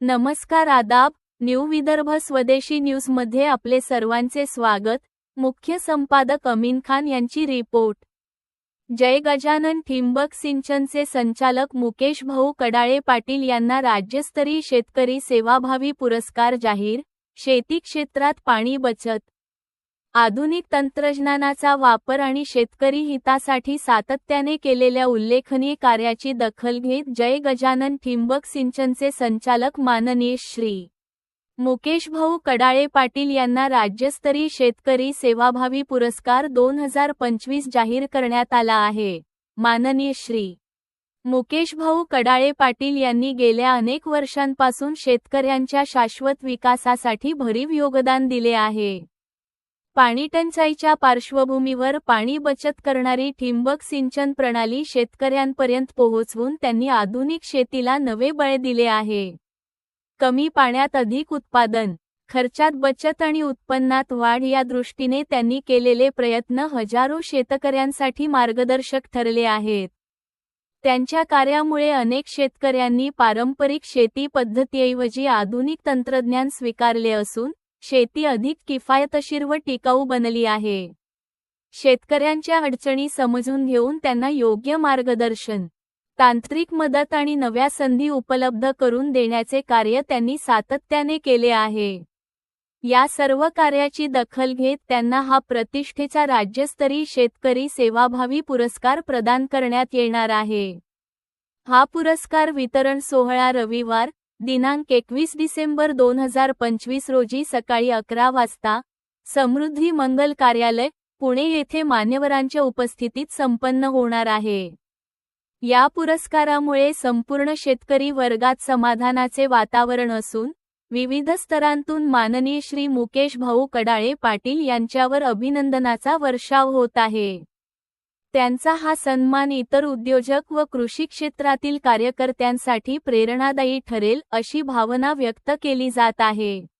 नमस्कार आदाब न्यू विदर्भ स्वदेशी न्यूजमध्ये आपले सर्वांचे स्वागत. मुख्य संपादक अमीन खान यांची रिपोर्ट. जय गजानन ठिंबक सिंचनचे संचालक मुकेश भाऊ कडाळे पाटील यांना राज्यस्तरीय शेतकरी सेवाभावी पुरस्कार जाहीर. शेती क्षेत्रात पाणी बचत. आधुनिक तंत्रज्ञानाचा वापर आणि शेतकरी हितासाठी सातत्याने केलेल्या उल्लेखनीय कार्याची दखल घेत जय गजानन ठिंबक सिंचनचे संचालक माननीय श्री. मुकेश भाऊ कडाळे पाटील यांना राज्यस्तरीय शेतकरी सेवाभावी पुरस्कार दोन हजार पंचवीस जाहीर करण्यात आला आहे. माननीय श्री. मुकेश भाऊ कडाळे पाटील यांनी गेल्या अनेक वर्षांपासून शेतकऱ्यांच्या शाश्वत विकासासाठी भरीव योगदान दिले आहे. पाणीटंचाईच्या पार्श्वभूमीवर पाणी बचत करणारी ठिंबक सिंचन प्रणाली शेतकऱ्यांपर्यंत पोहोचवून त्यांनी आधुनिक शेतीला नवे बळ दिले आहे. कमी पाण्यात अधिक उत्पादन खर्चात बचत आणि उत्पन्नात वाढ या दृष्टीने त्यांनी केलेले प्रयत्न हजारो शेतकऱ्यांसाठी मार्गदर्शक ठरले आहेत. त्यांच्या कार्यामुळे अनेक शेतकऱ्यांनी पारंपरिक शेती पद्धतीऐवजी आधुनिक तंत्रज्ञान स्वीकारले असून शेती अधिक किफायतशीर व टिकाऊ बनली आहे. शेतकऱ्यांच्या अडचणी समजून घेऊन त्यांना योग्य मार्गदर्शन तांत्रिक मदत आणि नव्या संधी उपलब्ध करून देण्याचे कार्य त्यांनी सातत्याने केले आहे. या सर्व कार्याची दखल घेत त्यांना हा प्रतिष्ठेचा राज्यस्तरीय शेतकरी सेवाभावी पुरस्कार प्रदान करण्यात येणार आहे. हा पुरस्कार वितरण सोहळा रविवार दिनांक एकवीस डिसेंबर दोन हजार पंचवीस रोजी सकाळी अकरा वाजता समृद्धी मंगल कार्यालय पुणे येथे मान्यवरांच्या उपस्थितीत संपन्न होणार आहे. या पुरस्कारामुळे संपूर्ण शेतकरी वर्गात समाधानाचे वातावरण असून विविध स्तरांतून माननीय श्री मुकेश भाऊ कडाळे पाटील यांच्यावर अभिनंदनाचा वर्षाव होत आहे. त्यांचा हा सन्मान इतर उद्योजक व कृषी क्षेत्रातील कार्यकर्त्यांसाठी प्रेरणादायी ठरेल अशी भावना व्यक्त केली जात आहे.